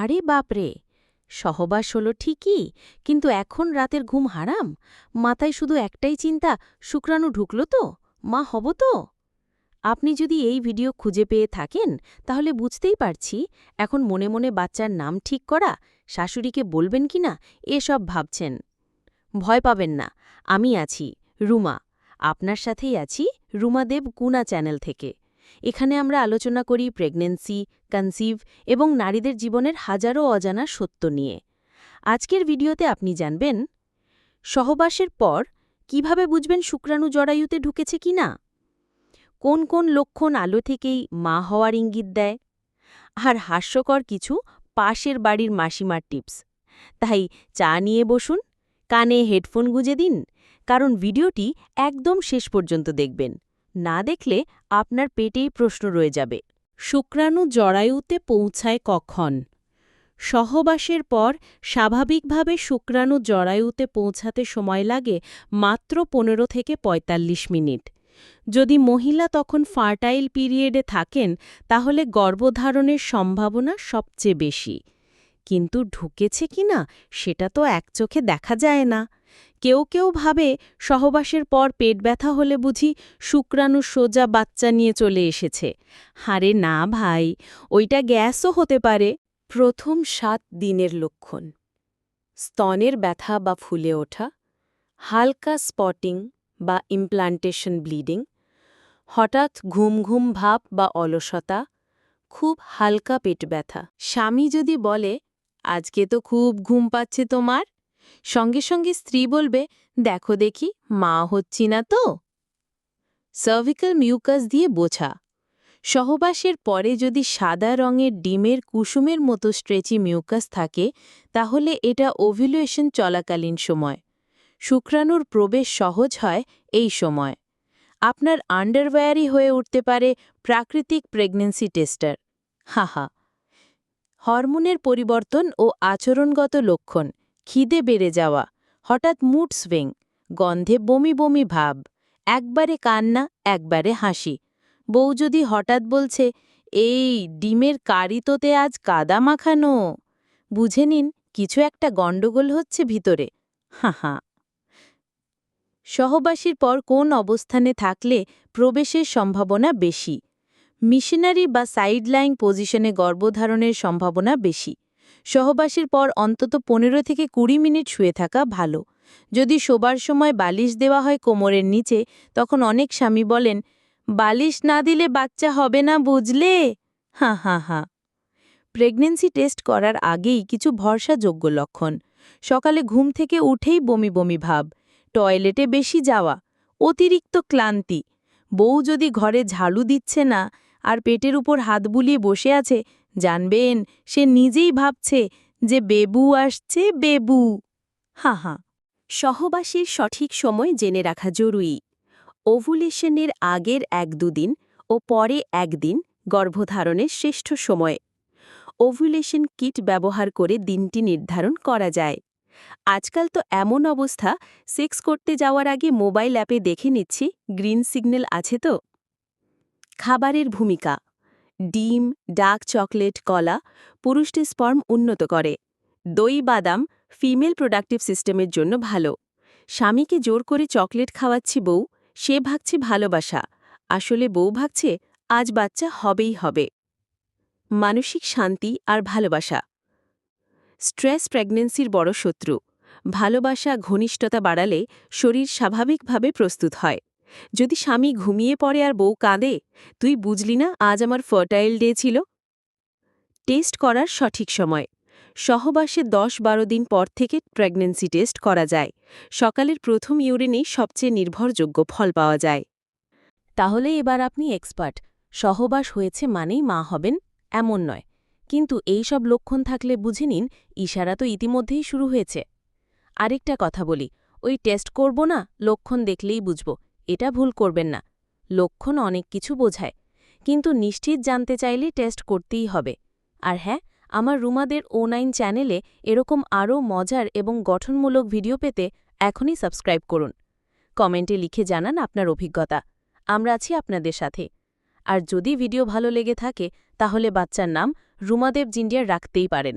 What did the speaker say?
আরে বাপরে সহবাস হলো ঠিকই, কিন্তু এখন রাতের ঘুম হারাম? মাথায় শুধু একটাই চিন্তা, শুক্রাণু ঢুকলো তো, মা হব তো? আপনি যদি এই ভিডিও খুঁজে পেয়ে থাকেন, তাহলে বুঝতেই পারছি, এখন মনে মনে বাচ্চার নাম ঠিক করা, শাশুড়িকে বলবেন কি না, এসব ভাবছেন। ভয় পাবেন না, আমি আছি, রুমা। আপনার সাথেই আছি, রুমাদেব কুনা চ্যানেল থেকে। এখানে আমরা আলোচনা করি প্রেগনেন্সি কনসিভ এবং নারীদের জীবনের হাজারো অজানা সত্য নিয়ে। আজকের ভিডিওতে আপনি জানবেন, সহবাসের পর কীভাবে বুঝবেন শুক্রাণু জরায়ুতে ঢুকেছে কি না? কোন কোন লক্ষণ আলো থেকেই মা হওয়ার ইঙ্গিত দেয়? আর হাস্যকর কিছু পাশের বাড়ির মাসিমার টিপস। তাই চা নিয়ে বসুন, কানে হেডফোন গুজে দিন, কারণ ভিডিওটি একদম শেষ পর্যন্ত দেখবেন। না দেখলে আপনার পেটেই প্রশ্ন রয়ে যাবে। শুক্রাণু জরায়ুতে পৌঁছায় কখন? সহবাসের পর স্বাভাবিকভাবে শুক্রাণু জরায়ুতে পৌঁছাতে সময় লাগে মাত্র পনেরো থেকে ৪৫ মিনিট। যদি মহিলা তখন ফার্টাইল পিরিয়ডে থাকেন, তাহলে গর্ভধারণের সম্ভাবনা সবচেয়ে বেশি। কিন্তু ঢুকেছে কিনা, সেটা তো এক চোখে দেখা যায় না। কেউ কেউ ভাবে সহবাসের পর পেট ব্যথা হলে বুঝি শুক্রাণু সোজা বাচ্চা নিয়ে চলে এসেছে। হারে না ভাই, ওইটা গ্যাসও হতে পারে। প্রথম সাত দিনের লক্ষণ। স্তনের ব্যথা বা ফুলে ওঠা, হালকা স্পটিং বা ইমপ্লান্টেশন ব্লিডিং, হঠাৎ ঘুম ঘুম ভাব বা অলসতা, খুব হালকা পেট ব্যথা। স্বামী যদি বলে, আজকে তো খুব ঘুম পাচ্ছে তোমার? সঙ্গে সঙ্গে স্ত্রী বলবে, দেখো দেখি, মা হচ্ছি না তো? সার্ভিক্যাল মিউকাস দিয়ে বোঝা। সহবাসের পরে যদি সাদা রঙের ডিমের কুসুমের মতো স্ট্রেচি মিউকাস থাকে, তাহলে এটা ওভ্যুলেশন চলাকালীন সময়। শুক্রাণুর প্রবেশ সহজ হয় এই সময়। আপনার আন্ডারওয়্যারই হয়ে উঠতে পারে প্রাকৃতিক প্রেগন্যান্সি টেস্টার হাহা। হরমোনের পরিবর্তন ও আচরণগত লক্ষণ। খিদে বেড়ে যাওয়া, হঠাৎ মুড সুইং গন্ধে বমি বমি ভাব, একবারে কান্না, একবারে হাসি। বউ যদি হঠাৎ বলছে, এই ডিমের কারিতোতে আজ কাদা মাখানো? বুঝে নিন কিছু একটা গণ্ডগোল হচ্ছে ভিতরে। হাঁ হাঁ। সহবাসীর পর কোন অবস্থানে থাকলে প্রবেশের সম্ভাবনা বেশি? মিশনারি বা সাইডলাইন পজিশনে গর্ভধারণের সম্ভাবনা বেশি। সহবাসীর পর অন্তত পনেরো থেকে কুড়ি মিনিট শুয়ে থাকা ভালো। যদি শোবার সময় বালিশ দেওয়া হয় কোমরের নিচে, তখন অনেক স্বামী বলেন, বালিশ না দিলে বাচ্চা হবে না বুঝলে? হাঁ হাঁ হাঁ। প্রেগনেন্সি টেস্ট করার আগেই কিছু ভরসাযোগ্য লক্ষণ। সকালে ঘুম থেকে উঠেই বমি বমি ভাব, টয়লেটে বেশি যাওয়া, অতিরিক্ত ক্লান্তি। বউ যদি ঘরে ঝাড়ু দিচ্ছে না, আর পেটের উপর হাত বুলিয়ে বসে আছে জানবেন, সে নিজেই ভাবছে যে বেবু আসছে বেবু। হা হা সহবাসীর সঠিক সময় জেনে রাখা জরুরি। ওভুলেশনের আগের এক দুদিন ও পরে একদিন গর্ভধারণের শ্রেষ্ঠ সময়। ওভুলেশন কিট ব্যবহার করে দিনটি নির্ধারণ করা যায়। আজকাল তো এমন অবস্থা, সেক্স করতে যাওয়ার আগে মোবাইল অ্যাপে দেখে নিচ্ছি, গ্রিন সিগন্যাল আছে তো? খাবারের ভূমিকা ডিম ডার্ক চকলেট, কলা পুরুষটি স্পর্ম উন্নত করে। দই, বাদাম ফিমেল প্রোডাক্টিভ সিস্টেমের জন্য ভালো। স্বামীকে জোর করে চকলেট খাওয়াচ্ছি বউ, সে ভাগছে ভালোবাসা। আসলে বউ ভাগছে, আজ বাচ্চা হবেই হবে। মানসিক শান্তি আর ভালোবাসা। স্ট্রেস প্রেগনেন্সির বড় শত্রু। ভালোবাসা, ঘনিষ্ঠতা বাড়ালে শরীর স্বাভাবিকভাবে প্রস্তুত হয়। যদি স্বামী ঘুমিয়ে পড়ে আর বউ কাঁদে, তুই বুঝলি না আজ আমার ফার্টাইল ডে ছিল? টেস্ট করার সঠিক সময়। সহবাসে দশ বারো দিন পর থেকে প্রেগনেন্সি টেস্ট করা যায়। সকালের প্রথম ইউরিনেই সবচেয়ে নির্ভরযোগ্য ফল পাওয়া যায়। তাহলে এবার আপনি এক্সপার্ট সহবাস হয়েছে মানেই মা হবেন, এমন নয়। কিন্তু এই সব লক্ষণ থাকলে বুঝে নিন, ইশারা তো ইতিমধ্যেই শুরু হয়েছে। আরেকটা কথা বলি, ওই টেস্ট করব না, লক্ষণ দেখলেই বুঝব। এটা ভুল করবেন না। লক্ষণ অনেক কিছু বোঝায়, কিন্তু নিশ্চিত জানতে চাইলে টেস্ট করতেই হবে। আর হ্যাঁ আমার রুমাদের ও নাইন চ্যানেলে এরকম আরও মজার এবং গঠনমূলক ভিডিও পেতে এখনই সাবস্ক্রাইব করুন। কমেন্টে লিখে জানান আপনার অভিজ্ঞতা। আমরা আছি আপনাদের সাথে। আর যদি ভিডিও ভালো লেগে থাকে, তাহলে বাচ্চার নাম রুমাদেব জিন্ডিয়ার রাখতেই পারেন।